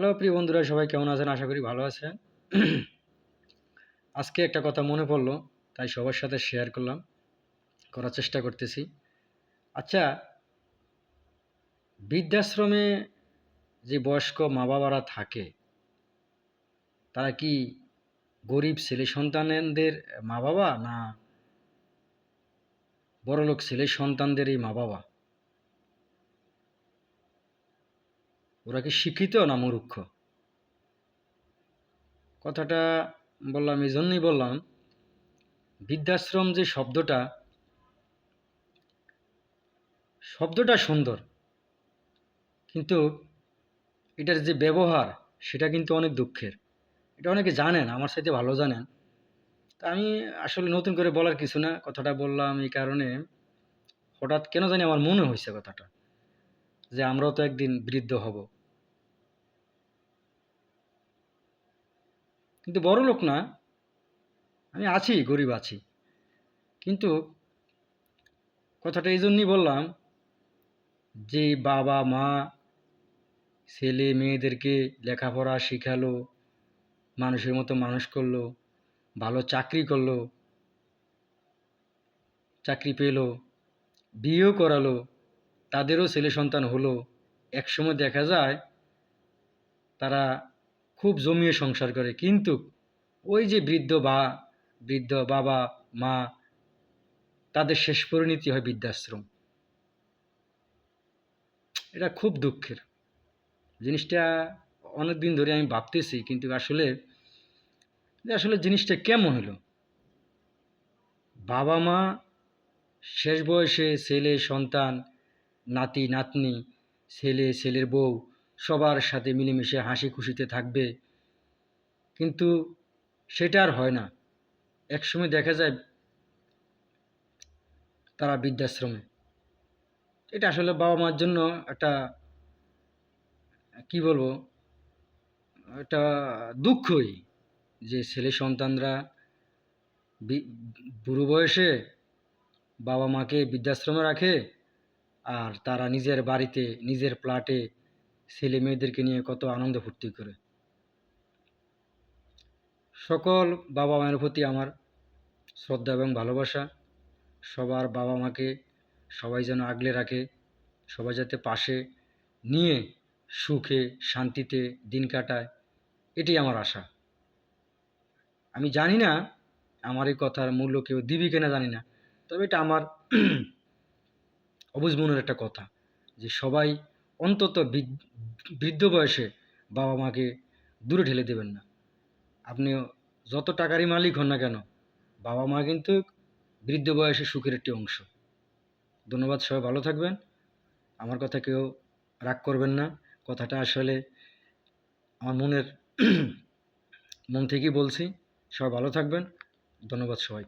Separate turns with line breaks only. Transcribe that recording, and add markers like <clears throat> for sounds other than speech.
Hello প্রিয় বন্ধুরা, সবাই কেমন আছেন? আশা করি ভালো আছেন। আজকে একটা কথা মনে পড়ল, তাই সবার সাথে শেয়ার করলাম, করার চেষ্টা করতেছি। আচ্ছা বৃদ্ধাশ্রমে যে বয়স্ক মা বাবারা থাকে, তারা কি গরিব ছেলে সন্তানদের মা বাবা না বড়লোক ছেলে সন্তানদেরই মা বাবা ওরা কি শিক্ষিত না মূর্খ? কথাটা বললাম এই জন্যই বললাম, বৃদ্ধাশ্রম যে শব্দটা শব্দটা সুন্দর, কিন্তু এটার যে ব্যবহার, সেটা কিন্তু অনেক দুঃখের। এটা অনেকে জানেন, আমার সাথে ভালো জানেন। তা আমি আসলে নতুন করে বলার কিছু না, কথাটা বললাম এই কারণে। হঠাৎ কেন জানি আমার মনে হয়েছে কথাটা, যে আমরাও তো একদিন বৃদ্ধ হব। কিন্তু বড় লোক না। আমি আছি, গরিব আছি। কিন্তু কথাটা এই জন্যই বললাম যে বাবা, মা, ছেলে, মেয়েদেরকে লেখাপড়া শেখালো, মানুষের মতো মানুষ করল, ভালো চাকরি করল, চাকরি পেল, বিয়েও করালো, তাদেরও ছেলে সন্তান হলো। একসময় দেখা যায় তারা খুব জমিয়ে সংসার করে। কিন্তু ওই যে বৃদ্ধ বা, বৃদ্ধ বাবা, মা, তাদের শেষ পরিণতি হয় বৃদ্ধাশ্রম। এটা খুব দুঃখের। জিনিসটা অনেক দিন ধরে আমি ভাবতেছি, কিন্তু আসলে আসলে জিনিসটা কেমন হলো? বাবা মা, শেষ বয়সে ছেলে, সন্তান, নাতি, নাতনি, ছেলে, ছেলের বউ সবার সাথে মিলেমিশে হাসি খুশিতে থাকবে। কিন্তু সেটা আর হয় না। একসময় দেখা যায় তারা বৃদ্ধাশ্রমে। এটা আসলে বাবা মার জন্য একটা, কি বলব, একটা দুঃখই যে ছেলে সন্তানরা বুড়ো বয়সে বাবা মাকে বৃদ্ধাশ্রমে রাখে আর তারা নিজের বাড়িতে, নিজের প্লাটে ছেলে মেয়েদেরকে নিয়ে কত আনন্দ ফুর্তি করে। সকল বাবা মায়ের প্রতি আমার শ্রদ্ধা এবং ভালোবাসা। সবার বাবা মাকে সবাই যেন আগলে রাখে, সবাই যাতে পাশে নিয়ে সুখে, শান্তিতে দিন কাটায় এটি আমার আশা। আমি জানি না আমার এই কথার মূল্য কেউ দিবি কিনা জানি না, তবে এটা আমার <clears throat> অবুঝ মনের একটা কথা যে সবাই অন্তত বৃদ্ধ বয়সে বাবা মাকে দূরে ঠেলে দেবেন না। আপনি যত টাকারই মালিক হন না কেন, বাবা মা কিন্তু বৃদ্ধ বয়সে সুখের একটি অংশ। ধন্যবাদ সবাই, ভালো থাকবেন। আমার কথা কেউ রাগ করবেন না। কথাটা আসলে আমার মনের <clears throat> মন থেকেই বলছি। সবাই ভালো থাকবেন। ধন্যবাদ সবাইকে।